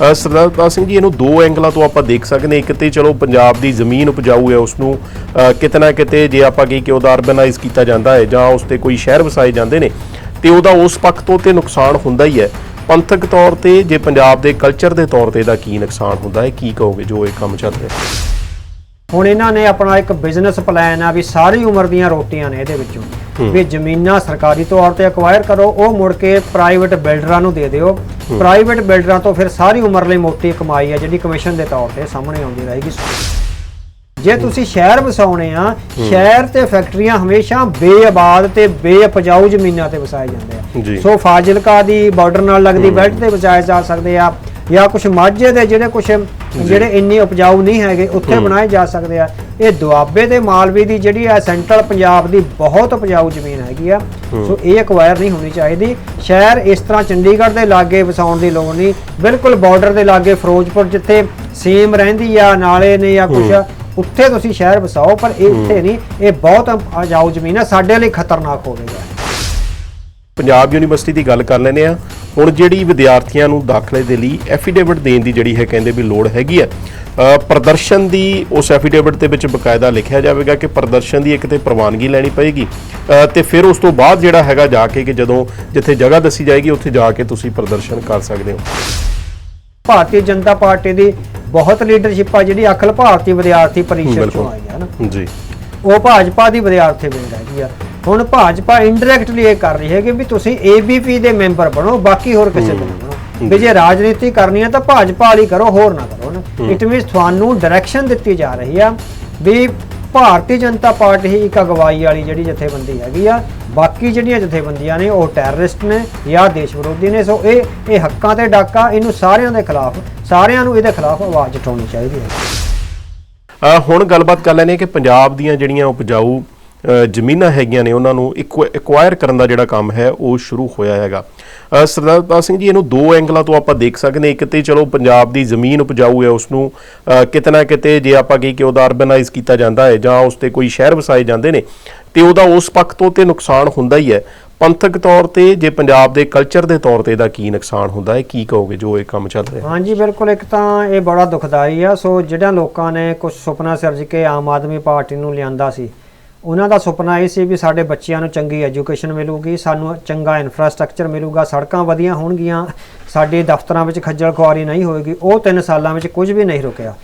ਸਰਦਾਰ ਪ੍ਰਤਾਪ ਸਿੰਘ ਜੀ ਇਹਨੂੰ ਦੋ ਐਂਗਲਾਂ ਤੋਂ ਆਪਾਂ ਦੇਖ ਸਕਦੇ ਹਾਂ। ਇੱਕ ਤੇ ਚਲੋ ਪੰਜਾਬ ਦੀ ਜ਼ਮੀਨ ਉਪਜਾਊ ਹੈ ਉਸ ਨੂੰ ਕਿਤੇ ਨਾ ਕਿਤੇ ਜੇ ਆਪਾਂ ਕਹੀ ਕਿ ਉਹਦਾ ਅਰਬਨਾਈਜ਼ ਕੀਤਾ ਜਾਂਦਾ ਹੈ ਜਾਂ ਉਸ ਤੇ ਕੋਈ ਸ਼ਹਿਰ ਵਸਾਏ ਜਾਂਦੇ ਨੇ ਤੇ ਉਹਦਾ ਉਸ ਪੱਖ ਤੋਂ ਤੇ ਨੁਕਸਾਨ ਹੁੰਦਾ ਹੀ ਹੈ। ਪੰਥਕ ਤੌਰ ਤੇ ਜੇ ਪੰਜਾਬ ਦੇ ਕਲਚਰ ਦੇ ਤੌਰ ਤੇ ਇਹਦਾ ਕੀ ਨੁਕਸਾਨ ਹੁੰਦਾ ਹੈ ਕੀ ਕਹੋਗੇ ਜੋ ਇਹ ਕੰਮ ਚੱਲ ਰਿਹਾ ਹੁਣ ਇਹਨਾਂ ਨੇ ਆਪਣਾ ਇੱਕ ਬਿਜ਼ਨਸ ਪਲਾਨ ਆ ਵੀ ਸਾਰੀ ਉਮਰ ਦੀਆਂ ਰੋਟੀਆਂ ਨੇ ਇਹਦੇ ਵਿੱਚੋਂ। ਵੀ ਜ਼ਮੀਨਾਂ ਸਰਕਾਰੀ ਤੌਰ ਤੇ ਅਕਵਾਇਰ ਕਰੋ ਉਹ ਮੁੜ ਕੇ ਪ੍ਰਾਈਵੇਟ ਬਿਲਡਰਾਂ ਨੂੰ ਦੇ ਦਿਓ। ਪ੍ਰਾਈਵੇਟ ਬਿਲਡਰਾਂ ਤੋਂ ਫਿਰ ਸਾਰੀ ਉਮਰ ਲਈ ਮੋਟੀ ਕਮਾਈ ਆ ਜਿਹੜੀ ਕਮਿਸ਼ਨ ਦੇ ਤੌਰ ਤੇ ਸਾਹਮਣੇ ਆਉਂਦੀ ਰਹੇਗੀ। ਜੇ ਤੁਸੀਂ ਸ਼ਹਿਰ ਵਸਾਉਣੇ ਆ ਸ਼ਹਿਰ ਤੇ ਫੈਕਟਰੀਆਂ ਹਮੇਸ਼ਾ ਬੇਆਬਾਦ ਤੇ ਬੇਉਪਜਾਊ ਜ਼ਮੀਨਾਂ ਤੇ ਵਸਾਏ ਜਾਂਦੇ। ਆ। ਸੋ ਫਾਜ਼ਿਲਕਾ ਦੀ ਬਾਰਡਰ ਨਾਲ ਲੱਗਦੀ ਬੈਲਟ ਤੇ ਵਸਾਏ ਜਾ ਸਕਦੇ ਆ ਜਾਂ ਕੁਝ ਮਾਝੇ ਦੇ ਜਿਹੜੇ ਕੁਝ ਜਿਹੜੇ ਇੰਨੇ ਉਪਜਾਊ ਨਹੀਂ ਹੈਗੇ ਉੱਥੇ ਬਣਾਏ ਜਾ ਸਕਦੇ ਆ। ਇਹ ਦੁਆਬੇ ਤੇ ਮਾਲਵੇ ਦੀ ਜਿਹੜੀ ਆ ਸੈਂਟਰਲ ਪੰਜਾਬ ਦੀ ਬਹੁਤ ਉਪਜਾਊ ਜ਼ਮੀਨ ਹੈਗੀ ਆ। ਸੋ ਇਹ ਐਕਵਾਇਰ ਨਹੀਂ ਹੋਣੀ ਚਾਹੀਦੀ। ਸ਼ਹਿਰ ਇਸ ਤਰ੍ਹਾਂ ਚੰਡੀਗੜ੍ਹ ਦੇ ਲਾਗੇ ਵਸਾਉਣ ਦੀ ਲੋੜ ਨਹੀਂ। ਬਿਲਕੁਲ ਬਾਰਡਰ ਦੇ ਲਾਗੇ ਫਿਰੋਜ਼ਪੁਰ ਜਿੱਥੇ ਸੇਮ ਰਹਿੰਦੀ ਆ ਨਾਲੇ ਨੇ ਜਾਂ ਕੁਝ ਉੱਥੇ ਤੁਸੀਂ ਸ਼ਹਿਰ ਵਸਾਓ ਪਰ ਇਹ ਉੱਥੇ ਨਹੀਂ। ਇਹ ਬਹੁਤ ਉਪਜਾਊ ਜ਼ਮੀਨ ਹੈ ਸਾਡੇ ਲਈ ਖਤਰਨਾਕ ਹੋਵੇਗਾ ਪੰਜਾਬ ਯੂਨੀਵਰਸਿਟੀ ਦੀ ਗੱਲ ਕਰ ਲੈਨੇ ਆ। ਹੁਣ ਜਿਹੜੀ ਵਿਦਿਆਰਥੀਆਂ ਨੂੰ ਦਾਖਲੇ ਦੇ ਲਈ ਐਫੀਡੇਵਿਟ ਦੇਣ ਦੀ ਜਿਹੜੀ ਹੈ ਕਹਿੰਦੇ ਵੀ ਲੋੜ ਹੈਗੀ ਆ। ਪ੍ਰਦਰਸ਼ਨ ਦੀ ਉਸ ਐਫੀਡੇਵਿਟ ਦੇ ਵਿੱਚ ਬਕਾਇਦਾ ਲਿਖਿਆ ਜਾਵੇਗਾ ਕਿ ਪ੍ਰਦਰਸ਼ਨ ਦੀ ਇੱਕ ਤੇ ਪ੍ਰਵਾਨਗੀ ਲੈਣੀ ਪਏਗੀ ਤੇ ਫਿਰ ਉਸ ਤੋਂ ਬਾਅਦ ਜਿਹੜਾ ਹੈਗਾ ਜਾ ਕੇ ਕਿ ਜਦੋਂ ਜਿੱਥੇ ਜਗ੍ਹਾ ਦੱਸੀ ਜਾਏਗੀ ਉੱਥੇ ਜਾ ਕੇ ਤੁਸੀਂ ਪ੍ਰਦਰਸ਼ਨ ਕਰ ਸਕਦੇ ਹੋ। ਭਾਰਤੀ ਜਨਤਾ ਪਾਰਟੀ ਦੀ ਬਹੁਤ ਲੀਡਰਸ਼ਿਪ ਆ ਜਿਹੜੀ ਅਖਿਲ ਭਾਰਤੀ ਵਿਦਿਆਰਥੀ ਪਰਿਸ਼ਦ ਚੋਂ ਆਈ ਹੈ ਨਾ। ਜੀ। ਉਹ ਭਾਜਪਾ ਦੀ ਵਿਦਿਆਰਥੀ ਵਿੰਗ ਹੈਗੀ ਆ। ਹੁਣ ਭਾਜਪਾ ਇਨਡਾਇਰੈਕਟਲੀ ਇਹ ਕਰ ਰਹੀ ਹੈ ਕਿ ਵੀ ਤੁਸੀਂ ਏਬੀਪੀ ਦੇ ਮੈਂਬਰ ਬਣੋ ਬਾਕੀ ਹੋਰ ਕਿਸੇ ਦੇ ਵੀ ਜੇ ਰਾਜਨੀਤੀ ਕਰਨੀ ਹੈ ਤਾਂ ਭਾਜਪਾ ਵਾਲੀ ਕਰੋ ਹੋਰ ਨਾ ਕਰੋ ਨਾ। ਇਟ ਮੀਨਸ ਤੁਹਾਨੂੰ ਡਾਇਰੈਕਸ਼ਨ ਦਿੱਤੀ ਜਾ ਰਹੀ ਆ ਵੀ ਭਾਰਤੀ ਜਨਤਾ ਪਾਰਟੀ ਹੀ ਇੱਕ ਅਗਵਾਈ ਵਾਲੀ ਜਿਹੜੀ ਜਥੇਬੰਦੀ ਹੈਗੀ ਆ। ਬਾਕੀ ਜਿਹੜੀਆਂ ਜਥੇਬੰਦੀਆਂ ਨੇ ਉਹ ਟੈਰਰਿਸਟ ਨੇ ਜਾਂ ਦੇਸ਼ ਵਿਰੋਧੀ ਨੇ। ਸੋ ਇਹ ਇਹ ਹੱਕਾਂ ਤੇ ਡਾਕਾ ਇਹਨੂੰ ਸਾਰਿਆਂ ਦੇ ਖਿਲਾਫ ਸਾਰਿਆਂ ਨੂੰ ਇਹਦੇ ਖਿਲਾਫ ਆਵਾਜ਼ ਉਠਾਉਣੀ ਚਾਹੀਦੀ ਹੈ। ਹੁਣ ਗੱਲਬਾਤ ਕਰ ਲੈਨੇ ਕਿ ਪੰਜਾਬ ਦੀਆਂ ਜਿਹੜੀਆਂ ਉਪਜਾਊ ਜ਼ਮੀਨਾਂ ਹੈਗੀਆਂ ਨੇ ਉਹਨਾਂ ਨੂੰ ਐਕਵਾਇਰ ਕਰਨ ਦਾ ਜਿਹੜਾ ਕੰਮ ਹੈ ਉਹ ਸ਼ੁਰੂ ਹੋਇਆ ਹੈਗਾ। ਸਰਦਾਰ ਪ੍ਰਤਾਪ ਸਿੰਘ ਜੀ ਇਹਨੂੰ ਦੋ ਐਂਗਲਾਂ ਤੋਂ ਆਪਾਂ ਦੇਖ ਸਕਦੇ ਹਾਂ। ਇੱਕ ਤੇ ਚਲੋ ਪੰਜਾਬ ਦੀ ਜ਼ਮੀਨ ਉਪਜਾਊ ਹੈ ਉਸ ਨੂੰ ਅ, ਕਿਤੇ ਨਾ ਕਿਤੇ ਜੇ ਆਪਾਂ ਕਹੀ ਕਿ ਉਹਦਾ ਅਰਬਨਾਈਜ਼ ਕੀਤਾ ਜਾਂਦਾ ਹੈ ਜਾਂ ਉਸ ਤੇ ਕੋਈ ਸ਼ਹਿਰ ਵਸਾਏ ਜਾਂਦੇ ਨੇ ਤੇ ਉਹਦਾ ਉਸ ਪੱਖ ਤੋਂ ਤੇ ਨੁਕਸਾਨ ਹੁੰਦਾ ਹੀ ਹੈ। ਪੰਥਕ ਤੌਰ ਤੇ ਜੇ ਪੰਜਾਬ ਦੇ ਕਲਚਰ ਦੇ ਤੌਰ ਤੇ ਇਹਦਾ ਕੀ ਨੁਕਸਾਨ ਹੁੰਦਾ ਹੈ ਕੀ ਕਹੋਗੇ ਜੋ ਇਹ ਕੰਮ ਚੱਲ ਰਿਹਾ ਹਾਂਜੀ ਬਿਲਕੁਲ ਇੱਕ ਤਾਂ ਇਹ ਬੜਾ ਦੁਖਦਾਈ ਆ। ਸੋ ਜਿਹੜਾ ਲੋਕਾਂ ਨੇ ਕੁਝ ਸੁਪਨਾ ਸਿਰਜ ਕੇ ਆਮ ਆਦਮੀ ਪਾਰਟੀ ਨੂੰ ਲਿਆਂਦਾ ਸੀ ਉਹਨਾਂ ਦਾ ਸੁਪਨਾ ਇਹ ਸੀ ਵੀ ਸਾਡੇ ਬੱਚਿਆਂ ਨੂੰ ਚੰਗੀ ਐਜੂਕੇਸ਼ਨ ਮਿਲੂਗੀ ਸਾਨੂੰ ਚੰਗਾ ਇਨਫਰਾਸਟ੍ਰਕਚਰ ਮਿਲੂਗਾ ਸੜਕਾਂ ਵਧੀਆਂ ਹੋਣਗੀਆਂ ਸਾਡੇ ਦਫ਼ਤਰਾਂ ਵਿੱਚ ਖੱਜਲ ਖੁਆਰੀ ਨਹੀਂ ਹੋਏਗੀ ਉਹ 3 ਸਾਲਾਂ ਵਿੱਚ ਕੁਝ ਵੀ ਨਹੀਂ ਰੁਕਿਆ।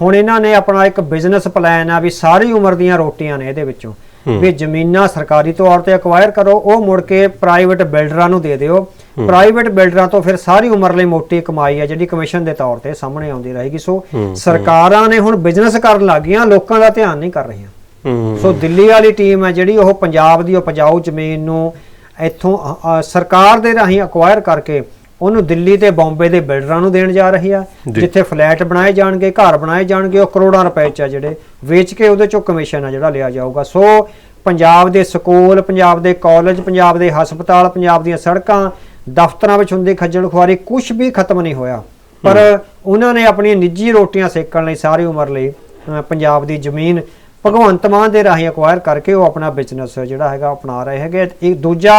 ਹੁਣ ਇਹਨਾਂ ਨੇ ਆਪਣਾ ਇੱਕ ਬਿਜ਼ਨਸ ਪਲਾਨ ਆ ਵੀ ਸਾਰੀ ਉਮਰ ਦੀਆਂ ਰੋਟੀਆਂ ਨੇ ਇਹਦੇ ਵਿੱਚੋਂ। ਵੀ ਜ਼ਮੀਨਾਂ ਸਰਕਾਰੀ ਤੌਰ ਤੇ ਅਕਵਾਇਰ ਕਰੋ ਉਹ ਮੁੜ ਕੇ ਪ੍ਰਾਈਵੇਟ ਬਿਲਡਰਾਂ ਨੂੰ ਦੇ ਦਿਓ। ਪ੍ਰਾਈਵੇਟ ਬਿਲਡਰਾਂ ਤੋਂ ਫਿਰ ਸਾਰੀ ਉਮਰ ਲਈ ਮੋਟੀ ਕਮਾਈ ਆ ਜਿਹੜੀ ਕਮਿਸ਼ਨ ਦੇ ਤੌਰ ਤੇ ਸਾਹਮਣੇ ਆਉਂਦੀ ਰਹੇਗੀ। ਸੋ ਸਰਕਾਰਾਂ ਨੇ ਹੁਣ ਬਿਜ਼ਨਸ ਕਰਨ ਲੱਗੀਆਂ ਲੋਕਾਂ ਦਾ ਧਿਆਨ ਨਹੀਂ ਕਰ ਰਹੀਆਂ। ਹੂੰ ਸੋ ਦਿੱਲੀ ਵਾਲੀ ਟੀਮ ਹੈ ਜਿਹੜੀ ਉਹ ਪੰਜਾਬ ਦੀ ਉਪਜਾਊ ਜ਼ਮੀਨ ਨੂੰ ਇੱਥੋਂ ਸਰਕਾਰ ਦੇ ਰਾਹੀਂ ਅਕਵਾਇਰ ਕਰਕੇ ਉਹਨੂੰ ਦਿੱਲੀ ਤੇ ਬੰਬੇ ਦੇ ਬਿਲਡਰਾਂ ਨੂੰ ਦੇਣ ਜਾ ਰਹੀ ਆ। ਜਿੱਥੇ ਫਲੈਟ ਬਣਾਏ ਜਾਣਗੇ ਘਰ ਬਣਾਏ ਜਾਣਗੇ ਉਹ ਕਰੋੜਾਂ ਰੁਪਏ ਚ ਜਿਹੜੇ ਵੇਚ ਕੇ ਉਹਦੇ ਚੋਂ ਕਮਿਸ਼ਨ ਆ ਜਿਹੜਾ ਲਿਆ ਜਾਊਗਾ। ਸੋ ਪੰਜਾਬ ਦੇ ਸਕੂਲ ਪੰਜਾਬ ਦੇ ਕਾਲਜ ਪੰਜਾਬ ਦੇ ਹਸਪਤਾਲ ਪੰਜਾਬ ਦੀਆਂ ਸੜਕਾਂ ਦਫ਼ਤਰਾਂ ਵਿੱਚ ਹੁੰਦੀ ਖੱਜਲ ਖੁਆਰੀ ਕੁਝ ਵੀ ਖਤਮ ਨਹੀਂ ਹੋਇਆ। ਪਰ ਉਹਨਾਂ ਨੇ ਆਪਣੀਆਂ ਨਿੱਜੀ ਰੋਟੀਆਂ ਸੇਕਣ ਲਈ ਸਾਰੀ ਉਮਰ ਲਈ ਪੰਜਾਬ ਦੀ ਜ਼ਮੀਨ ਭਗਵੰਤ ਮਾਨ ਦੇ ਰਾਹੀਂ ਅਕਵਾਇਰ ਕਰਕੇ ਉਹ ਆਪਣਾ ਬਿਜ਼ਨਸ ਜਿਹੜਾ ਹੈਗਾ ਅਪਣਾ ਰਹੇ ਹੈਗੇ ਇੱਕ ਦੂਜਾ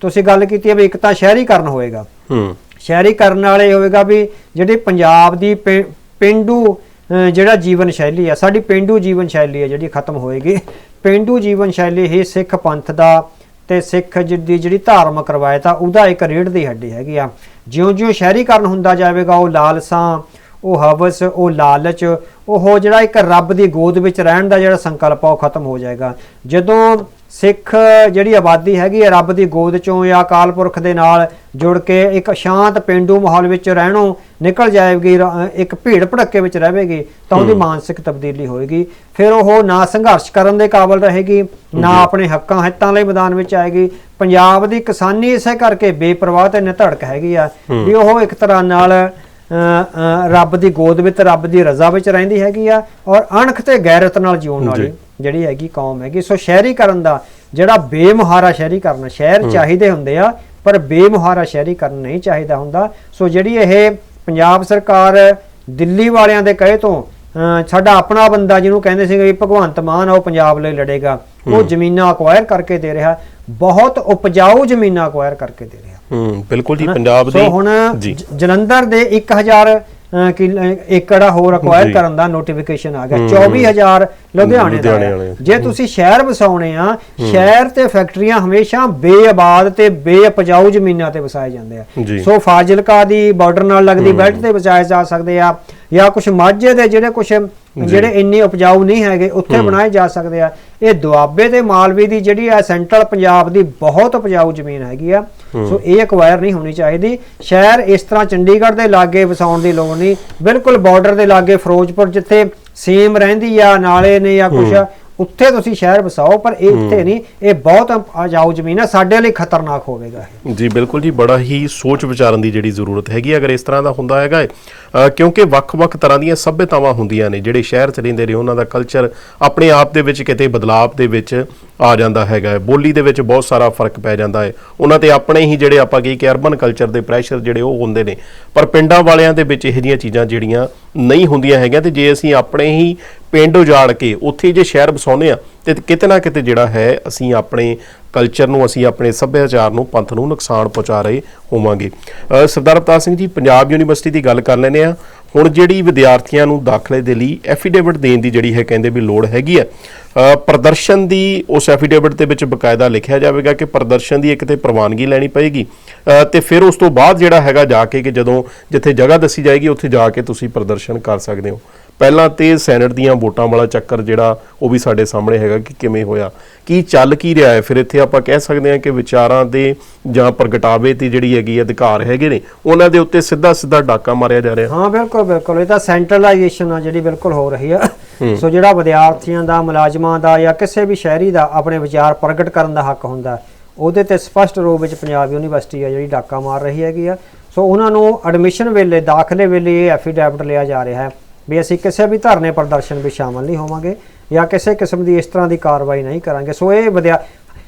ਤੁਸੀਂ ਗੱਲ ਕੀਤੀ ਹੈ ਵੀ ਇੱਕ ਤਾਂ ਸ਼ਹਿਰੀਕਰਨ ਹੋਏਗਾ। ਹੂੰ। ਸ਼ਹਿਰੀਕਰਨ ਵਾਲੇ ਹੋਵੇਗਾ ਵੀ ਜਿਹੜੀ ਪੰਜਾਬ ਦੀ ਪਿੰਡੂ ਜਿਹੜਾ ਜੀਵਨ ਸ਼ੈਲੀ ਆ ਸਾਡੀ ਪਿੰਡੂ ਜੀਵਨ ਸ਼ੈਲੀ ਆ ਜਿਹੜੀ ਖਤਮ ਹੋਏਗੀ। ਪਿੰਡੂ ਜੀਵਨ ਸ਼ੈਲੀ ਹੀ ਸਿੱਖ ਪੰਥ ਦਾ ਤੇ ਸਿੱਖ ਦੀ ਜਿਹੜੀ ਧਾਰਮਿਕ ਰਵਾਇਤ ਆ ਉਹਦਾ ਇੱਕ ਰੀੜ ਦੀ ਹੱਡੀ ਹੈਗੀ ਆ। ਜਿਉਂ-ਜਿਉਂ ਸ਼ਹਿਰੀਕਰਨ ਹੁੰਦਾ ਜਾਵੇਗਾ ਉਹ ਲਾਲਸਾਂ ਉਹ ਹਵਸ ਉਹ ਲਾਲਚ ਉਹ ਜਿਹੜਾ ਇੱਕ ਰੱਬ ਦੀ ਗੋਦ ਵਿੱਚ ਰਹਿਣ ਦਾ ਜਿਹੜਾ ਸੰਕਲਪ ਆ ਉਹ ਖਤਮ ਹੋ ਜਾਏਗਾ। ਜਦੋਂ ਸਿੱਖ ਜਿਹੜੀ ਆਬਾਦੀ ਹੈਗੀ ਹੈ ਰੱਬ ਦੀ ਗੋਦ ਚੋਂ ਜਾਂ ਅਕਾਲ ਪੁਰਖ ਦੇ ਨਾਲ ਜੁੜ ਕੇ ਇੱਕ ਸ਼ਾਂਤ ਪਿੰਡੂ ਮਾਹੌਲ ਵਿੱਚ ਰਹਿਣੋਂ ਨਿਕਲ ਜਾਏਗੀ ਇੱਕ ਭੀੜ ਭੜੱਕੇ ਵਿੱਚ ਰਹੇਗੀ ਤਾਂ ਉਹਦੀ ਮਾਨਸਿਕ ਤਬਦੀਲੀ ਹੋਏਗੀ। ਫਿਰ ਉਹ ਨਾ ਸੰਘਰਸ਼ ਕਰਨ ਦੇ ਕਾਬਿਲ ਰਹੇਗੀ ਨਾ ਆਪਣੇ ਹੱਕਾਂ ਹਿੱਤਾਂ ਲਈ ਮੈਦਾਨ ਵਿੱਚ ਆਏਗੀ। ਪੰਜਾਬ ਦੀ ਕਿਸਾਨੀ ਇਸੇ ਕਰਕੇ ਬੇਪਰਵਾਹ ਤੇ ਨਿਧੜਕ ਹੈਗੀ ਆ ਵੀ ਉਹ ਇੱਕ ਤਰ੍ਹਾਂ ਨਾਲ ਰੱਬ ਦੀ ਗੋਦ ਵਿੱਚ ਰੱਬ ਦੀ ਰਜ਼ਾ ਵਿੱਚ ਰਹਿੰਦੀ ਹੈਗੀ ਆ ਔਰ ਅਣਖ ਤੇ ਗੈਰਤ ਨਾਲ ਜਿਉਣ ਵਾਲੀ ਜਿਹੜੀ ਹੈਗੀ ਕੌਮ ਹੈਗੀ। ਸੋ ਸ਼ਹਿਰੀਕਰਨ ਦਾ ਜਿਹੜਾ ਬੇਮੁਹਾਰਾ ਸ਼ਹਿਰੀਕਰਨ ਸ਼ਹਿਰ ਚਾਹੀਦੇ ਹੁੰਦੇ ਆ ਪਰ ਬੇਮੁਹਾਰਾ ਸ਼ਹਿਰੀਕਰਨ ਨਹੀਂ ਚਾਹੀਦਾ ਹੁੰਦਾ। ਸੋ ਜਿਹੜੀ ਇਹ ਪੰਜਾਬ ਸਰਕਾਰ ਦਿੱਲੀ ਵਾਲਿਆਂ ਦੇ ਕਹੇ ਤੋਂ ਸਾਡਾ ਆਪਣਾ ਬੰਦਾ ਜਿਹਨੂੰ ਕਹਿੰਦੇ ਸੀਗੇ ਭਗਵੰਤ ਮਾਨ ਉਹ ਪੰਜਾਬ ਲਈ ਲੜੇਗਾ ਉਹ ਜ਼ਮੀਨਾਂ ਅਕਵਾਇਰ ਕਰਕੇ ਦੇ ਰਿਹਾ। ਬਹੁਤ ਉਪਜਾਊ ਜ਼ਮੀਨਾਂ ਅਕਵਾਇਰ ਕਰਕੇ ਦੇ ਰਿਹਾ। ਹੂੰ ਬਿਲਕੁਲ ਜੀ ਪੰਜਾਬ ਸੋ ਦੀ ਹੁਣ ਜੀ ਜਲੰਧਰ ਦੇ 1000 ਅਹ, ਕਿ ਏਕੜ ਆ ਹੋਰ ਅਕਵਾਇਰ ਜੀ। ਕਰਨ ਦਾ ਨੋਟੀਫਿਕੇਸ਼ਨ ਆ ਗਿਆ ਹੂੰ। 24000 ਲੁਧਿਆਣੇ ਦਾ ਲੁਧਿਆਣੇ ਹੈ। ਵਾਲੇ। ਜੇ ਤੁਸੀਂ ਸ਼ਹਿਰ ਵਸਾਉਣੇ ਆ ਸ਼ਹਿਰ ਤੇ ਫੈਕਟਰੀਆਂ ਹਮੇਸ਼ਾ ਬੇਆਬਾਦ ਤੇ ਬੇਉਪਜਾਊ ਜ਼ਮੀਨਾਂ ਤੇ ਵਸਾਏ ਜਾਂਦੇ ਆ ਜੀ। ਸੋ ਫਾਜ਼ਿਲਕਾ ਦੀ ਬਾਰਡਰ ਨਾਲ ਲੱਗਦੀ ਬੈਲਟ ਤੇ ਵਸਾਏ ਜਾ ਸਕਦੇ ਆ ਜਾਂ ਕੁਝ ਮਾਝੇ ਦੇ ਜਿਹੜੇ ਕੁਝ ਜਿਹੜੇ ਇੰਨੇ ਉਪਜਾਊ ਨਹੀਂ ਹੈਗੇ ਉੱਥੇ ਬਣਾਏ ਜਾ ਸਕਦੇ ਆ ਇਹ ਦੁਆਬੇ ਤੇ ਮਾਲਵੇ ਦੀ ਜਿਹੜੀ ਆ ਸੈਂਟਰਲ ਪੰਜਾਬ ਦੀ ਬਹੁਤ ਉਪਜਾਊ ਜ਼ਮੀਨ ਹੈਗੀ ਆ। ਸੋ ਇਹ ਅਕਵਾਇਰ ਨਹੀਂ ਹੋਣੀ ਚਾਹੀਦੀ। ਸ਼ਹਿਰ ਇਸ ਤਰ੍ਹਾਂ ਚੰਡੀਗੜ੍ਹ ਦੇ ਲਾਗੇ ਵਸਾਉਣ ਦੀ ਲੋੜ ਨਹੀਂ। ਬਿਲਕੁਲ ਬਾਰਡਰ ਦੇ ਲਾਗੇ ਫਿਰੋਜ਼ਪੁਰ ਜਿੱਥੇ ਸੇਮ ਰਹਿੰਦੀ ਆ ਨਾਲੇ ਨੇ ਜਾਂ ਕੁਝ ਉੱਥੇ ਤੁਸੀਂ ਸ਼ਹਿਰ ਵਸਾਓ ਪਰ ਇਹ ਇੱਥੇ ਨਹੀਂ ਇਹ ਬਹੁਤ ਉਪਜਾਊ ਜ਼ਮੀਨ ਆ ਸਾਡੇ ਲਈ ਖਤਰਨਾਕ ਹੋਵੇਗਾ ਇਹ ਜੀ ਬਿਲਕੁਲ ਜੀ ਬੜਾ ਹੀ ਸੋਚ ਵਿਚਾਰਨ ਦੀ ਜਿਹੜੀ ਜ਼ਰੂਰਤ ਹੈਗੀ ਹੈ ਅਗਰ ਇਸ ਤਰ੍ਹਾਂ ਦਾ ਹੁੰਦਾ ਹੈਗਾ ਹੈ। ਕਿਉਂਕਿ ਵੱਖ-ਵੱਖ ਤਰ੍ਹਾਂ ਦੀਆਂ ਸੱਭਿਅਤਾਵਾਂ ਹੁੰਦੀਆਂ ਨੇ ਜਿਹੜੇ ਸ਼ਹਿਰ ਚ ਰਹਿੰਦੇ ਨੇ ਉਹਨਾਂ ਦਾ ਕਲਚਰ ਆਪਣੇ ਆਪ ਦੇ ਵਿੱਚ ਕਿਤੇ ਬਦਲਾਵ ਦੇ ਵਿੱਚ ਆ ਜਾਂਦਾ ਹੈਗਾ ਹੈ। ਬੋਲੀ ਦੇ ਵਿੱਚ ਬਹੁਤ ਸਾਰਾ ਫ਼ਰਕ ਪੈ ਜਾਂਦਾ ਹੈ। ਉਹਨਾਂ ਤੇ ਆਪਣੇ ਹੀ ਜਿਹੜੇ ਆਪਾਂ ਕਹੀ ਕਿ ਅਰਬਨ ਕਲਚਰ ਦੇ ਪ੍ਰੈਸ਼ਰ ਜਿਹੜੇ ਉਹ ਹੁੰਦੇ ਨੇ। ਪਰ ਪਿੰਡਾਂ ਵਾਲਿਆਂ ਦੇ ਵਿੱਚ ਇਹੋ ਜਿਹੀਆਂ ਚੀਜ਼ਾਂ ਜਿਹੜੀਆਂ ਨਹੀਂ ਹੁੰਦੀਆਂ ਹੈਗੀਆਂ ਤੇ ਜੇ ਅਸੀਂ ਆਪਣੇ ਹੀ ਪਿੰਡ ਉਜਾੜ ਕੇ ਉੱਥੇ ਜੇ ਸ਼ਹਿਰ ਵਸਾਉਂਦੇ ਆ ਤੇ ਕਿਤੇ ਨਾ ਕਿਤੇ ਜਿਹੜਾ ਹੈ ਅਸੀਂ ਆਪਣੇ ਕਲਚਰ ਨੂੰ, ਅਸੀਂ ਆਪਣੇ ਸੱਭਿਆਚਾਰ ਨੂੰ ਪੰਥ ਨੂੰ ਨੁਕਸਾਨ ਪਹੁੰਚਾ ਰਹੇ ਹੋਵਾਂਗੇ। ਸਰਦਾਰ ਅਵਤਾਰ ਸਿੰਘ ਜੀ, ਪੰਜਾਬ ਯੂਨੀਵਰਸਿਟੀ ਦੀ ਗੱਲ ਕਰ ਲੈਨੇ ਆ ਹੁਣ ਜਿਹੜੀ ਵਿਦਿਆਰਥੀਆਂ ਨੂੰ ਦਾਖਲੇ ਦੇ ਲਈ ਐਫੀਡੇਵਿਟ ਦੇਣ ਦੀ ਜਿਹੜੀ ਹੈ ਕਹਿੰਦੇ ਵੀ ਲੋੜ ਹੈਗੀ ਹੈ ਪ੍ਰਦਰਸ਼ਨ ਦੀ ਉਸ ਐਫੀਡੇਵਿਟ ਦੇ ਵਿੱਚ ਬਕਾਇਦਾ ਲਿਖਿਆ ਜਾਵੇਗਾ ਕਿ ਪ੍ਰਦਰਸ਼ਨ ਦੀ ਇੱਕ ਤੇ ਪ੍ਰਵਾਨਗੀ ਲੈਣੀ ਪਏਗੀ ਅ, ਤੇ ਫਿਰ ਉਸ ਤੋਂ ਬਾਅਦ ਜਿਹੜਾ ਹੈਗਾ ਜਾ ਕੇ ਕਿ ਜਦੋਂ ਜਿੱਥੇ ਜਗ੍ਹਾ ਦੱਸੀ ਜਾਏਗੀ ਉੱਥੇ ਜਾ ਕੇ ਤੁਸੀਂ ਪ੍ਰਦਰਸ਼ਨ ਕਰ ਸਕਦੇ ਹੋ। ਪਹਿਲਾਂ ਤੇ ਸੈਨੇਟ ਦੀਆਂ ਵੋਟਾਂ ਵਾਲਾ ਚੱਕਰ ਜਿਹੜਾ ਉਹ ਵੀ ਸਾਡੇ ਸਾਹਮਣੇ ਹੈਗਾ ਕਿ ਕਿਵੇਂ ਹੋਇਆ? ਕੀ ਚੱਲ ਕੀ ਰਿਹਾ ਹੈ? ਫਿਰ ਇੱਥੇ ਆਪਾਂ ਕਹਿ ਸਕਦੇ ਹਾਂ ਕਿ ਵਿਚਾਰਾਂ ਦੇ ਜਾਂ ਪ੍ਰਗਟਾਵੇ ਤੇ ਜਿਹੜੀ ਹੈਗੀ ਅਧਿਕਾਰ ਹੈਗੇ ਨੇ ਉਹਨਾਂ ਦੇ ਉੱਤੇ ਸਿੱਧਾ ਸਿੱਧਾ ਡਾਕਾ ਮਾਰਿਆ ਜਾ ਰਿਹਾ। ਹਾਂ ਬਿਲਕੁਲ ਬਿਲਕੁਲ। ਇਹ ਤਾਂ ਸੈਂਟਰਲਾਈਜੇਸ਼ਨ ਆ ਜਿਹੜੀ ਬਿਲਕੁਲ ਹੋ ਰਹੀ ਆ। ਸੋ ਜਿਹੜਾ ਵਿਦਿਆਰਥੀਆਂ ਦਾ ਮੁਲਾਜ਼ਮਾਂ ਦਾ ਜਾਂ ਕਿਸੇ ਵੀ ਸ਼ਹਿਰੀ ਦਾ ਆਪਣੇ ਵਿਚਾਰ ਪ੍ਰਗਟ ਕਰਨ ਦਾ ਹੱਕ ਹੁੰਦਾ ਉਹਦੇ ਤੇ ਸਪਸ਼ਟ ਰੂਪ ਵਿੱਚ ਪੰਜਾਬ ਯੂਨੀਵਰਸਿਟੀ ਆ ਜਿਹੜੀ ਡਾਕਾ ਮਾਰ ਰਹੀ ਹੈਗੀ ਆ। ਸੋ ਉਹਨਾਂ ਨੂੰ ਐਡਮਿਸ਼ਨ ਵੇਲੇ ਦਾਖਲੇ ਵੇਲੇ ਇਹ ਐਫੀਡੈਵਿਟ ਲਿਆ ਜਾ ਰਿਹਾ ਹੈ। ਵੀ ਅਸੀਂ ਕਿਸੇ ਵੀ ਧਰਨੇ ਪ੍ਰਦਰਸ਼ਨ ਵਿੱਚ ਸ਼ਾਮਲ ਨਹੀਂ ਹੋਵਾਂਗੇ ਜਾਂ ਕਿਸੇ ਕਿਸਮ ਦੀ ਇਸ ਤਰ੍ਹਾਂ ਦੀ ਕਾਰਵਾਈ ਨਹੀਂ ਕਰਾਂਗੇ। ਸੋ ਇਹ ਵਿਦਿਆ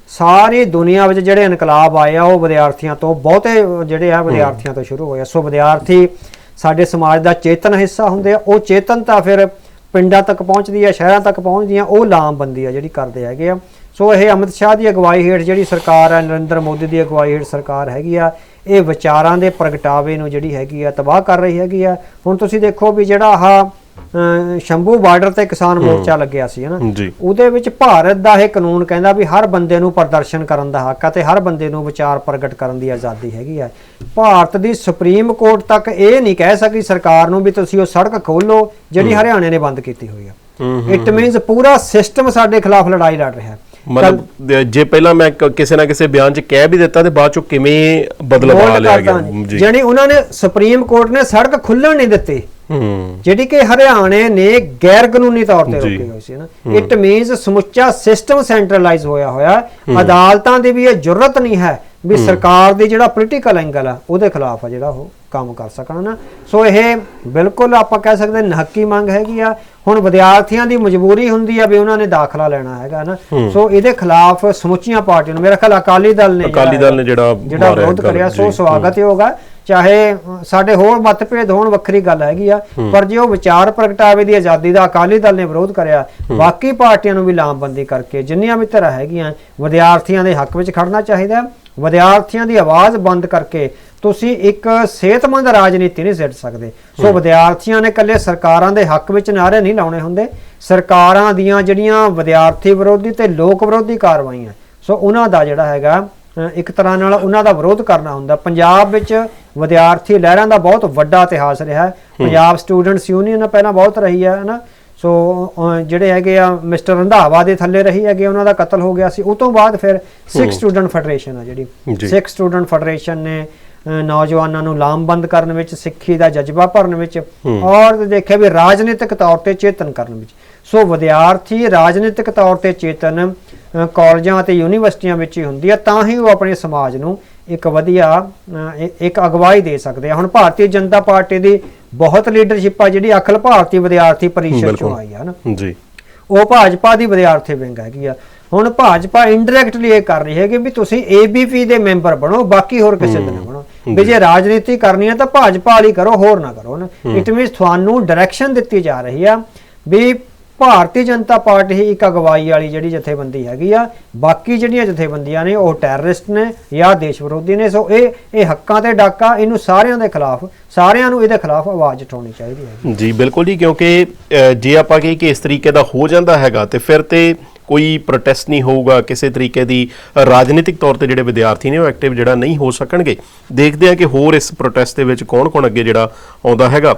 ਸਾਰੀ ਦੁਨੀਆ ਵਿੱਚ ਜਿਹੜੇ ਇਨਕਲਾਬ ਆਏ ਆ, ਉਹ ਵਿਦਿਆਰਥੀਆਂ ਤੋਂ ਬਹੁਤੇ ਜਿਹੜੇ ਆ ਵਿਦਿਆਰਥੀਆਂ ਤੋਂ ਸ਼ੁਰੂ ਹੋਏ ਆ। ਸੋ ਵਿਦਿਆਰਥੀ ਸਾਡੇ ਸਮਾਜ ਦਾ ਚੇਤਨ ਹਿੱਸਾ ਹੁੰਦੇ ਆ। ਉਹ ਚੇਤਨਤਾ ਫਿਰ ਪਿੰਡਾਂ ਤੱਕ ਪਹੁੰਚਦੀ ਆ, ਸ਼ਹਿਰਾਂ ਤੱਕ ਪਹੁੰਚਦੀਆਂ ਉਹ ਲਾਮਬੰਦੀ ਆ ਜਿਹੜੀ ਕਰਦੇ ਹੈਗੇ ਆ। ਸੋ ਇਹ ਅਮਿਤ ਸ਼ਾਹ ਦੀ ਅਗਵਾਈ ਹੇਠ ਜਿਹੜੀ ਸਰਕਾਰ ਹੈ ਨਰਿੰਦਰ ਮੋਦੀ ਦੀ ਅਗਵਾਈ ਹੇਠ ਸਰਕਾਰ ਹੈਗੀ ਆ ਇਹ ਵਿਚਾਰਾਂ ਦੇ ਪ੍ਰਗਟਾਵੇ ਨੂੰ ਜਿਹੜੀ ਹੈਗੀ ਆ ਤਬਾਹ ਕਰ ਰਹੀ ਹੈਗੀ ਆ। ਹੁਣ ਤੁਸੀਂ ਦੇਖੋ ਵੀ ਜਿਹੜਾ ਆਹ ਸ਼ੰਭੂ ਬਾਰਡਰ ਤੇ ਕਿਸਾਨ ਮੋਰਚਾ ਲੱਗਿਆ ਸੀ ਹਨਾ? ਉਹਦੇ ਵਿੱਚ ਭਾਰਤ ਦਾ ਇਹ ਕਾਨੂੰਨ ਕਹਿੰਦਾ ਵੀ ਹਰ ਬੰਦੇ ਨੂੰ ਪ੍ਰਦਰਸ਼ਨ ਕਰਨ ਦਾ ਹੱਕ ਹੈ ਤੇ ਹਰ ਬੰਦੇ ਨੂੰ ਵਿਚਾਰ ਪ੍ਰਗਟ ਕਰਨ ਦੀ ਆਜ਼ਾਦੀ ਹੈਗੀ ਹੈ ਭਾਰਤ ਦੀ ਸੁਪਰੀਮ ਕੋਰਟ ਤੱਕ ਇਹ ਨਹੀਂ ਕਹਿ ਸਕੀ ਸਰਕਾਰ ਨੂੰ ਵੀ ਤੁਸੀਂ ਉਹ ਸੜਕ ਖੋਲੋ ਜਿਹੜੀ ਹਰਿਆਣੇ ਨੇ ਬੰਦ ਕੀਤੀ ਹੋਈ ਹੂੰ ਇਟ ਮੀਨਸ ਪੂਰਾ ਸਿਸਟਮ ਸਾਡੇ ਖਿਲਾਫ ਲੜਾਈ ਲੜ ਰਿਹਾ। ਹੈ ਮਤਲਬ ਜੇ ਪਹਿਲਾਂ ਮੈਂ ਕਿਸੇ ਨਾ ਕਿਸੇ ਬਿਆਨ 'ਚ ਕਹਿ ਵੀ ਦਿੱਤਾ ਤੇ ਬਾਅਦ 'ਚੋਂ ਕਿਵੇਂ ਬਦਲਵਾ ਲਿਆ ਗਿਆ? ਜੀ। ਉਹਨਾਂ ਨੇ ਸੁਪਰੀਮ ਕੋਰਟ ਨੇ ਸੜਕ ਖੁੱਲਣ ਨਹੀਂ ਦਿੱਤੀ। ਹੂੰ। ਜਿਹੜੀ ਕਿ ਹਰਿਆਣੇ ਨੇ ਗੈਰ ਕਾਨੂੰਨੀ ਤੌਰ ਤੇ। ਰੋਕੀ ਹੋਈ ਸੀ ਨਾ। ਇਟ ਮੀਨਸ ਸਮੁੱਚਾ ਸਿਸਟਮ ਸੈਂਟਰਲਾਈਜ਼ ਹੋਇਆ ਹੋਇਆ। ਅਦਾਲਤਾਂ ਦੀ ਵੀ ਇਹ ਜ਼ਰੂਰਤ ਨਹੀਂ ਹੈ ਵੀ ਸਰਕਾਰ ਦੀ ਜਿਹੜਾ ਪੋਲੀਟੀਕਲ ਐਂਗਲ ਆ ਉਹਦੇ ਖਿਲਾਫ ਆ ਜਿਹੜਾ ਉਹ ਕੰਮ ਕਰ ਸਕਣ ਨਾ। ਸੋ ਇਹ ਬਿਲਕੁਲ ਆਪਾਂ ਕਹਿ ਸਕਦੇ ਨਹੱਕੀ ਮੰਗ ਹੈਗੀ ਆ। ਹੁਣ ਵਿਦਿਆਰਥੀਆਂ ਦੀ ਮਜਬੂਰੀ ਹੁੰਦੀ ਆ ਵੀ ਉਹਨਾਂ ਨੇ ਦਾਖਲਾ ਲੈਣਾ ਹੈਗਾ ਨਾ। ਸੋ ਇਹਦੇ ਖਿਲਾਫ ਸਮੁੱਚੀਆਂ ਪਾਰਟੀਆਂ ਨੂੰ ਮੇਰਾ ਖਿਆਲ ਅਕਾਲੀ ਦਲ ਨੇ ਅਕਾਲੀ ਦਲ ਨੇ ਜਿਹੜਾ ਜਿਹੜਾ ਵਿਰੋਧ ਕਰਿਆ ਸੋ। ਸਵਾਗਤ ਹੋਗਾ ਚਾਹੇ ਸਾਡੇ ਹੋਰ ਮਤਭੇਦ ਹੋਣ ਵੱਖਰੀ ਗੱਲ ਹੈਗੀ ਆ ਪਰ ਜੇ ਉਹ ਵਿਚਾਰ ਪ੍ਰਗਟਾਵੇ ਦੀ ਆਜ਼ਾਦੀ ਦਾ ਅਕਾਲੀ ਦਲ ਨੇ ਵਿਰੋਧ ਕਰਿਆ ਬਾਕੀ ਪਾਰਟੀਆਂ ਨੂੰ ਵੀ ਲਾਮਬੰਦੀ ਕਰਕੇ ਜਿੰਨੀਆਂ ਵੀ ਧਿਰਾਂ ਹੈਗੀਆਂ ਵਿਦਿਆਰਥੀਆਂ ਦੇ ਹੱਕ ਵਿੱਚ ਖੜਨਾ ਚਾਹੀਦਾ। ਵਿਦਿਆਰਥੀਆਂ ਦੀ ਆਵਾਜ਼ ਬੰਦ ਕਰਕੇ ਤੁਸੀਂ ਇੱਕ ਸਿਹਤਮੰਦ ਰਾਜਨੀਤੀ ਨਹੀਂ ਸਿੱਟ ਸਕਦੇ। ਸੋ ਵਿਦਿਆਰਥੀਆਂ ਨੇ ਇਕੱਲੇ ਸਰਕਾਰਾਂ ਦੇ ਹੱਕ ਵਿੱਚ ਨਾਅਰੇ ਨਹੀਂ ਲਾਉਣੇ ਹੁੰਦੇ। ਸਰਕਾਰਾਂ ਦੀਆਂ ਜਿਹੜੀਆਂ ਵਿਦਿਆਰਥੀ ਵਿਰੋਧੀ ਤੇ ਲੋਕ ਵਿਰੋਧੀ ਕਾਰਵਾਈਆਂ ਸੋ ਉਹਨਾਂ ਦਾ ਜਿਹੜਾ ਹੈਗਾ ਇੱਕ ਤਰ੍ਹਾਂ ਨਾਲ ਉਹਨਾਂ ਦਾ ਵਿਰੋਧ ਕਰਨਾ ਹੁੰਦਾ। ਪੰਜਾਬ ਵਿੱਚ ਵਿਦਿਆਰਥੀ ਲਹਿਰਾਂ ਦਾ ਬਹੁਤ ਵੱਡਾ ਇਤਿਹਾਸ ਰਿਹਾ ਹੈ। ਪੰਜਾਬ ਸਟੂਡੈਂਟਸ ਯੂਨੀਅਨ ਪਹਿਲਾਂ ਬਹੁਤ ਰਹੀ ਹੈ ਹਨਾ ਸੋ ਜਿਹੜੇ ਹੈਗੇ ਆ ਮਿਸਟਰ ਰੰਧਾਵਾ ਦੇ ਥੱਲੇ ਰਹੀ ਹੈਗੇ ਉਹਨਾਂ ਦਾ ਕਤਲ ਹੋ ਗਿਆ ਸੀ। ਉਸ ਤੋਂ ਬਾਅਦ ਫਿਰ ਸਿੱਖ ਸਟੂਡੈਂਟ ਫੈਡਰੇਸ਼ਨ ਆ ਜਿਹੜੀ। ਸਿੱਖ ਸਟੂਡੈਂਟ ਫੈਡਰੇਸ਼ਨ ਨੇ ਨੌਜਵਾਨਾਂ ਨੂੰ ਲਾਮਬੰਦ ਕਰਨ ਵਿੱਚ ਸਿੱਖੀ ਦਾ ਜਜ਼ਬਾ ਭਰਨ ਵਿੱਚ ਔਰ ਦੇਖਿਆ ਵੀ ਰਾਜਨੀਤਿਕ ਤੌਰ ਤੇ ਚੇਤਨ ਕਰਨ ਵਿੱਚ। ਸੋ ਵਿਦਿਆਰਥੀ ਰਾਜਨੀਤਿਕ ਤੌਰ ਤੇ ਚੇਤਨ ਕਾਲਜਾਂ ਅਤੇ ਯੂਨੀਵਰਸਿਟੀਆਂ ਵਿੱਚ ਹੀ ਹੁੰਦੀ ਹੈ ਤਾਂ ਹੀ ਉਹ ਆਪਣੇ ਸਮਾਜ ਨੂੰ ਇੱਕ ਵਧੀਆ ਇੱਕ ਅਗਵਾਈ ਦੇ ਸਕਦੇ ਆ। ਹੁਣ ਭਾਰਤੀ ਜਨਤਾ ਪਾਰਟੀ ਦੀ ਬਹੁਤ ਲੀਡਰਸ਼ਿਪ ਆ ਜਿਹੜੀ ਅਖਿਲ ਭਾਰਤੀ ਵਿਦਿਆਰਥੀ ਪਰਿਸ਼ਦ ਚੋਂ। ਆਈ ਆ ਨਾ। ਜੀ। ਉਹ ਭਾਜਪਾ ਦੀ ਵਿਦਿਆਰਥੀ ਵਿੰਗ ਹੈਗੀ ਆ। ਹੁਣ ਭਾਜਪਾ ਇਨਡਾਇਰੈਕਟਲੀ ਇਹ ਕਰ ਰਹੀ ਹੈ ਕਿ ਵੀ ਤੁਸੀਂ ਏਬੀਪੀ ਦੇ ਮੈਂਬਰ ਬਣੋ ਬਾਕੀ ਹੋਰ ਕਿਸੇ ਦੇ ਨਾ ਬਣੋ। ਵੀ ਜੇ ਰਾਜਨੀਤੀ ਕਰਨੀ ਹੈ ਤਾਂ ਭਾਜਪਾ ਵਾਲੀ ਕਰੋ ਹੋਰ ਨਾ ਕਰੋ ਨਾ। ਇਟ ਮੀਨਸ ਤੁਹਾਨੂੰ ਡਾਇਰੈਕਸ਼ਨ ਦਿੱਤੀ ਜਾ ਰਹੀ ਆ ਵੀ ਭਾਰਤੀ ਜਨਤਾ ਪਾਰਟੀ ਹੀ ਇੱਕ ਅਗਵਾਈ ਵਾਲੀ ਜਿਹੜੀ ਜਥੇਬੰਦੀ ਹੈਗੀ ਆ। ਬਾਕੀ ਜਿਹੜੀਆਂ ਜਥੇਬੰਦੀਆਂ ਨੇ, ਉਹ ਟੈਰਰਿਸਟ ਨੇ ਜਾਂ ਦੇਸ਼ ਵਿਰੋਧੀ ਨੇ। ਸੋ ਇਹ ਇਹ ਹੱਕਾਂ ਤੇ ਡਾਕਾ, ਇਹਨੂੰ ਸਾਰਿਆਂ ਦੇ ਖਿਲਾਫ, ਸਾਰਿਆਂ ਨੂੰ ਇਹਦੇ ਖਿਲਾਫ ਆਵਾਜ਼ ਉਠਾਉਣੀ ਚਾਹੀਦੀ ਹੈ ਜੀ। ਬਿਲਕੁਲ ਜੀ, ਕਿਉਂਕਿ ਜੇ ਆਪਾਂ ਕਹੀ ਕਿ ਇਸ ਤਰੀਕੇ ਦਾ ਹੋ ਜਾਂਦਾ ਹੈਗਾ, ਤੇ ਫਿਰ ਤੇ ਕੋਈ ਪ੍ਰੋਟੈਸਟ ਨਹੀਂ ਹੋਊਗਾ, ਕਿਸੇ ਤਰੀਕੇ ਦੀ ਰਾਜਨੀਤਿਕ ਤੌਰ ਤੇ ਜਿਹੜੇ ਵਿਦਿਆਰਥੀ ਨੇ, ਉਹ ਐਕਟਿਵ ਜਿਹੜਾ ਨਹੀਂ ਹੋ ਸਕਣਗੇ। ਦੇਖਦੇ ਆ ਕਿ ਹੋਰ ਇਸ ਪ੍ਰੋਟੈਸਟ ਦੇ ਵਿੱਚ ਕੌਣ-ਕੌਣ ਅੱਗੇ ਜਿਹੜਾ ਆਉਂਦਾ ਹੈਗਾ।